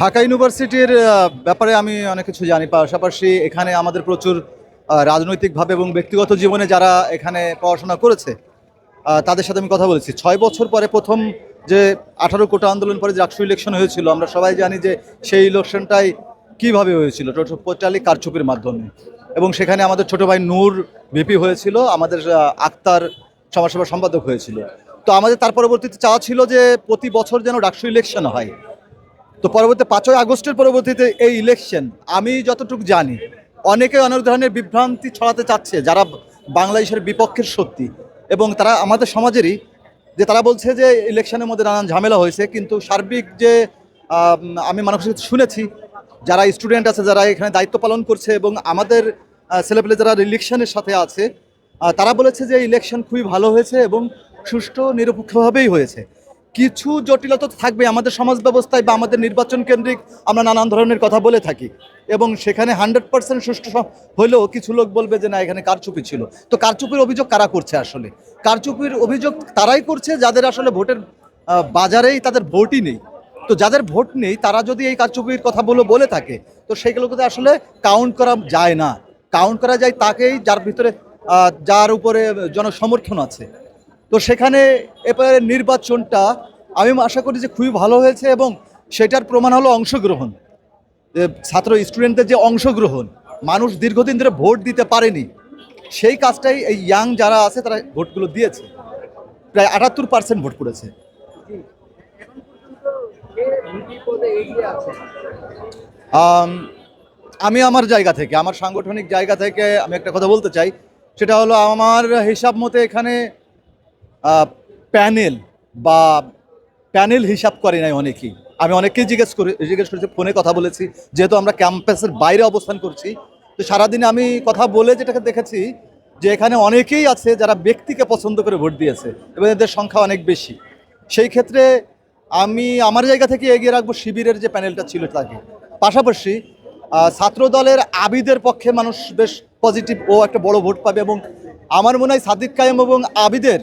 ঢাকা ইউনিভার্সিটির ব্যাপারে আমি অনেক কিছু জানি। পাশাপাশি এখানে আমাদের প্রচুর রাজনৈতিকভাবে এবং ব্যক্তিগত জীবনে যারা এখানে পড়াশোনা করেছে তাদের সাথে আমি কথা বলেছি। ছয় বছর পরে প্রথম যে আঠারো কোটা আন্দোলন পরে যে রাষ্ট্র ইলেকশন হয়েছিল, আমরা সবাই জানি যে সেই ইলেকশনটাই কীভাবে হয়েছিল, টোটালি কারচুপির মাধ্যমে। এবং সেখানে আমাদের ছোট ভাই নূর ভিপি হয়েছিল, আমাদের আক্তার সমাজসেবা সম্পাদক হয়েছিল। তো আমাদের তার পরবর্তীতে চাওয়া ছিল যে প্রতি বছর যেন রাষ্ট্র ইলেকশন হয়। তো পরবর্তী পাঁচই আগস্টের পরবর্তীতে এই ইলেকশন আমি যতটুকু জানি, অনেকে অনেক ধরনের বিভ্রান্তি ছড়াতে চাচ্ছে, যারা বাংলাদেশের বিপক্ষের শক্তি। এবং তারা আমাদের সমাজেরই, যে তারা বলছে যে ইলেকশনের মধ্যে নানান ঝামেলা হয়েছে, কিন্তু সার্বিক যে, আমি মানুষের শুনেছি, যারা স্টুডেন্ট আছে, যারা এখানে দায়িত্ব পালন করছে এবং আমাদের ছেলেপেলে যারা ইলেকশনের সাথে আছে তারা বলেছে যে ইলেকশন খুবই ভালো হয়েছে এবং সুষ্ঠু, নিরপেক্ষভাবেই হয়েছে। কিছু জটিলতা থাকবে, আমাদের সমাজ ব্যবস্থায় বা আমাদের নির্বাচন কেন্দ্রিক আমরা নানান ধরনের কথা বলে থাকি। এবং সেখানে হান্ড্রেড পার্সেন্ট সুষ্ঠু হলেও কিছু লোক বলবে যে, না, এখানে কারচুপি ছিল। তো কারচুপির অভিযোগ কারা করছে আসলে? কারচুপির অভিযোগ তারাই করছে, যাদের আসলে ভোটের বাজারেই তাদের ভোটই নেই। তো যাদের ভোট নেই, তারা যদি এই কারচুপির কথা বলে বলে থাকে, তো সেগুলোকে আসলে কাউন্ট করা যায় না। কাউন্ট করা যায় তাকেই যার ভিতরে যার উপরে জনসমর্থন আছে। তো সেখানে এবারে নির্বাচনটা আমি আশা করি যে খুবই ভালো হয়েছে এবং সেটার প্রমাণ হলো অংশগ্রহণ। ছাত্র স্টুডেন্টদের যে অংশগ্রহণ, মানুষ দীর্ঘদিন ধরে ভোট দিতে পারেনি, সেই কাজটাই এই ইয়াং যারা আছে তারা ভোটগুলো দিয়েছে। প্রায় আটাত্তর পার্সেন্ট ভোট করেছে। আমি আমার জায়গা থেকে, আমার সাংগঠনিক জায়গা থেকে আমি একটা কথা বলতে চাই। সেটা হলো আমার হিসাব মতে এখানে প্যানেল বা প্যানেল হিসাব করে নাই অনেকেই। আমি অনেককেই জিজ্ঞেস করে, জিজ্ঞেস করেছি, ফোনে কথা বলেছি, যেহেতু আমরা ক্যাম্পাসের বাইরে অবস্থান করছি। তো সারাদিনে আমি কথা বলে যেটাকে দেখেছি, যে এখানে অনেকেই আছে যারা ব্যক্তিকে পছন্দ করে ভোট দিয়েছে, এবং এদের সংখ্যা অনেক বেশি। সেই ক্ষেত্রে আমি আমার জায়গা থেকে এগিয়ে রাখব শিবিরের যে প্যানেলটা ছিল তাকে। পাশাপাশি ছাত্র দলের আবিদের পক্ষে মানুষ বেশ পজিটিভ ও একটা বড় ভোট পাবে, এবং আমার মনে হয় সাদিক কায়েম এবং আবিদের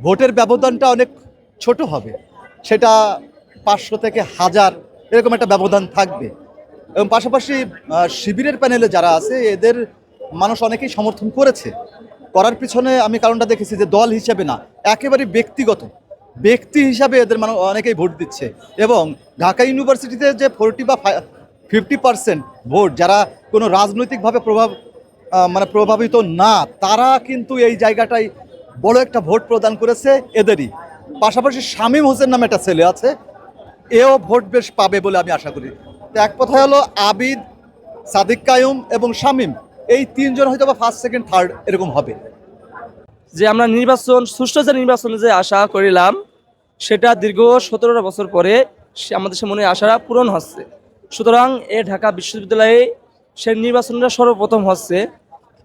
ভোটের ব্যবধানটা অনেক ছোট হবে। সেটা পাঁচশো থেকে হাজার এরকম একটা ব্যবধান থাকবে। এবং পাশাপাশি শিবিরের প্যানেলে যারা আছে, এদের মানুষ অনেকেই সমর্থন করেছে। করার পিছনে আমি কারণটা দেখেছি যে দল হিসেবে না, একেবারে ব্যক্তিগত। ব্যক্তি হিসাবে এদের মানুষ অনেকেই ভোট দিচ্ছে। এবং ঢাকা ইউনিভার্সিটিতে যে ফোরটি বা ফিফটি পার্সেন্ট ভোট, যারা কোনো রাজনৈতিকভাবে প্রভাব মানে প্রভাবিত না, তারা কিন্তু এই জায়গাটায় বড় একটা ভোট প্রদান করেছে এদেরই। পাশাপাশি শামীম হোসেন নামে একটা ছেলে আছে, এও ভোট বেশ পাবে বলে আমি আশা করি। তো এক কথা হলো আবিদ, সাদিক কায়ুম এবং শামীম, এই তিনজন হয়তো বা ফার্স্ট সেকেন্ড থার্ড এরকম হবে। যে আমরা নির্বাচন, সুষ্ঠু যে নির্বাচনে যে আশা করিলাম, সেটা দীর্ঘ সতেরো বছর পরে সে আমাদের সে মনে আশাটা পূরণ হচ্ছে। সুতরাং এ ঢাকা বিশ্ববিদ্যালয়ে সে নির্বাচনটা সর্বপ্রথম হচ্ছে।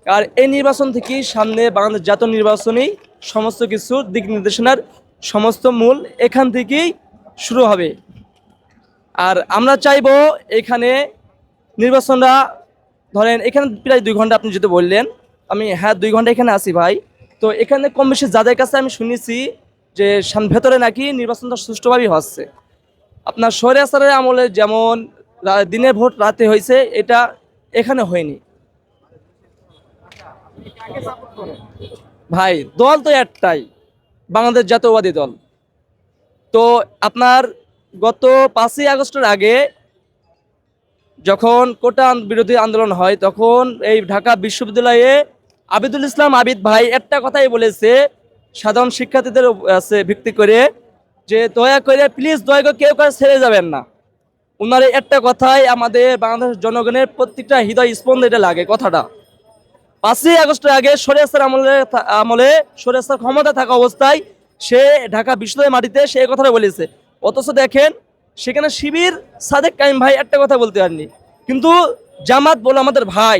আর এই নির্বাচন থেকেই সামনে বাংলাদেশ জাতীয় নির্বাচনেই সমস্ত কিছু দিক নির্দেশনার সমস্ত মূল এখান থেকেই শুরু হবে। আর আমরা চাইব এখানে নির্বাচনটা ধরেন এখানে প্রায় দুই ঘণ্টা আপনি যেটা বললেন, আমি হ্যাঁ দুই ঘণ্টা এখানে আছি ভাই। তো এখানে কম বেশি যাদের কাছে আমি শুনেছি যে ভেতরে নাকি নির্বাচনটা সুষ্ঠুভাবেই হচ্ছে। আপনার শহরে আসারের আমলে যেমন দিনে ভোট রাতে হয়েছে, এটা এখানে হয়নি। ভাই, দল তো একটাই, বাংলাদেশ জাতীয়বাদী দল। তো আপনার গত পাঁচই আগস্টের আগে যখন কোটা বিরোধী আন্দোলন হয়, তখন এই ঢাকা বিশ্ববিদ্যালয়ে আবিদুল ইসলাম আবিদ ভাই একটা কথাই বলেছে, সাধারণ শিক্ষার্থীদের আছে ভিত্তি করে যে, দয়া করে প্লিজ দয়া করে কেউ কাছে ছেড়ে যাবেন না। ওনার একটা কথাই আমাদের বাংলাদেশ জনগণের প্রত্যেকটা হৃদয় স্পন্দ এটা লাগে কথাটা। পাঁচই আগস্টের আগে সরিয়াস্তার আমলে আমলে সরিয়াস্তার ক্ষমতা থাকা অবস্থায় সে ঢাকা বিশ্ববিদ্যালয়ের মাটিতে সে কথাটা বলেছে। অথচ দেখেন, সেখানে শিবির সাদেক কাইম ভাই একটা কথা বলতে পারেননি। কিন্তু জামাত বলে আমাদের ভাই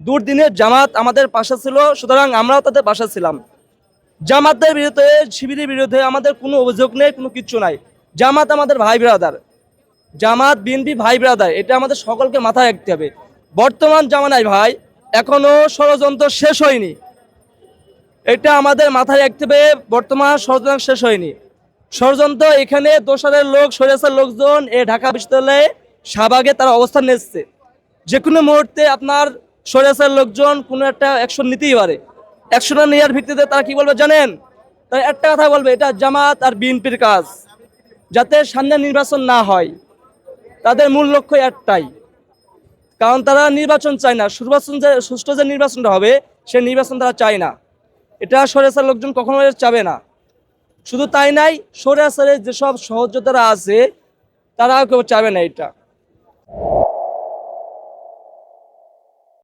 দুর্দিনের জামাত আমাদের পাশে ছিল, সুতরাং আমরাও তাদের পাশে ছিলাম। জামাতের বিরুদ্ধে, শিবিরের বিরুদ্ধে আমাদের কোনো অভিযোগ নেই, কোনো কিচ্ছু নাই। জামাত আমাদের ভাই ব্রাদার জামাত, বিএনপি ভাই ব্রাদার এটা আমাদের সকলকে মাথায় রাখতে হবে। বর্তমান জামানায় ভাই এখনও ষড়যন্ত্র শেষ হয়নি। এটা আমাদের মাথায় রাখতে হবে, বর্তমান ষড়যন্ত্র শেষ হয়নি। ষড়যন্ত্র এখানে দোসরের লোক সরেসের লোকজন এ ঢাকা বিশ্ববিদ্যালয়ে শাহবাগে তারা অবস্থান নিচ্ছে যে কোনো মুহূর্তে আপনার সরেসের লোকজন কোনো একটা অ্যাকশন নিতেই পারে। অ্যাকশন নেওয়ার ভিত্তিতে তারা কি বলবে জানেন? তারা একটা কথা বলবে, এটা জামাত আর বিএনপির কাজ। যাতে সামনে নির্বাচন না হয়। তাদের মূল লক্ষ্য একটাই। কারণ তারা নির্বাচন চায় না। সুবাচন যে, সুষ্ঠু যে নির্বাচনটা হবে, সে নির্বাচন তারা চায় না। এটা সরেসার লোকজন কখনো চাবে না। শুধু তাই নাই, সরে আসারে যেসব সহযোদ্ধারা আছে, তারাও কেউ চাবে না এটা।